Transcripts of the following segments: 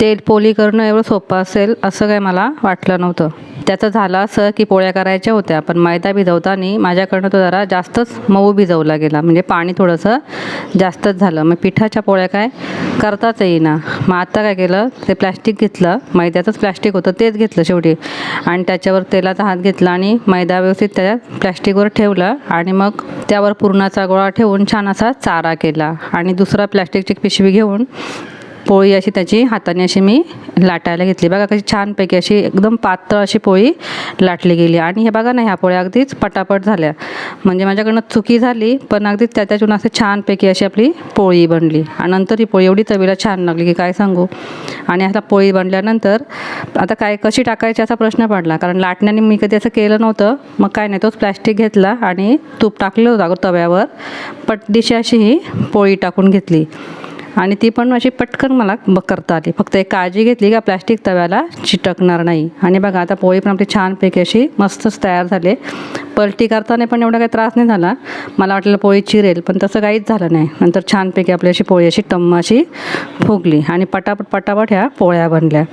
तेल पोली करणं एवढं सोपं असेल असं काय मला वाटलं नव्हतं. त्याचं झालं असं की पोळ्या करायच्या होत्या पण मैदा भिजवताना माझ्याकडनं तो जरा जास्तच मऊ भिजवला गेला. म्हणजे पाणी थोडंसं जास्तच झालं. मग पिठाच्या पोळ्या काय करताच येईना. मग आता काय केलं ते प्लॅस्टिक घेतलं. मैद्याचंच प्लॅस्टिक होतं तेच घेतलं शेवटी. आणि त्याच्यावर तेलाचा हात घेतला आणि मैदा व्यवस्थित त्या प्लॅस्टिकवर ठेवलं आणि मग त्यावर पुरणाचा गोळा ठेवून छान असा चारा केला. आणि दुसरा प्लॅस्टिकची पिशवी घेऊन पोळी अशी त्याची हाताने अशी मी लाटायला घेतली. बघा कशी छानपैकी अशी एकदम पातळ अशी पोळी लाटली गेली. आणि हे बघा ना ह्या पोळ्या अगदीच पटापट झाल्या. म्हणजे माझ्याकडनं चुकी झाली पण अगदीच त्याच्यातून असं छानपैकी अशी आपली पोळी बनली. आणि नंतर ही पोळी एवढी चवीला छान लागली की काय सांगू? आणि आता पोळी बनल्यानंतर आता काय कशी टाकायची असा प्रश्न पडला. कारण लाटण्याने मी कधी असं केलं नव्हतं. मग काय नाही तोच प्लॅस्टिक घेतला आणि तूप टाकलं होतं अगं तव्यावर. पट दिशी अशी ही पोळी टाकून घेतली. आणि ती पण अशी पटकन मला ब करता आली. फक्त एक काळजी घेतली का प्लॅस्टिक तव्याला चिटकणार नाही. आणि बघा आता पोळी पण आपली छानपैकी अशी मस्तच तयार झाले. पलटी करताना पण एवढा काही त्रास नाही झाला. मला वाटलं पोळी चिरेल पण तसं काहीच झालं नाही. नंतर छानपैकी आपली अशी पोळी अशी टम्म अशी फुगली. आणि पटापट पटापट ह्या पोळ्या बनल्या.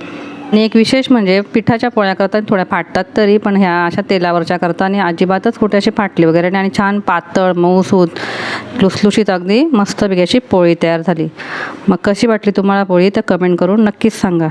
आणि एक विशेष म्हणजे पिठाच्या पोळ्या करताना थोड्या फाटतात तरी पण ह्या अशा तेलावरच्या करता आणि अजिबातच कुठे अशी फाटली वगैरे नाही आणि छान पातळ मऊसूत लुसलुशीत अगदी मस्तपैकी अशी पोळी तयार झाली. मग कशी वाटली तुम्हाला पोळी? तर कमेंट करून नक्कीच सांगा.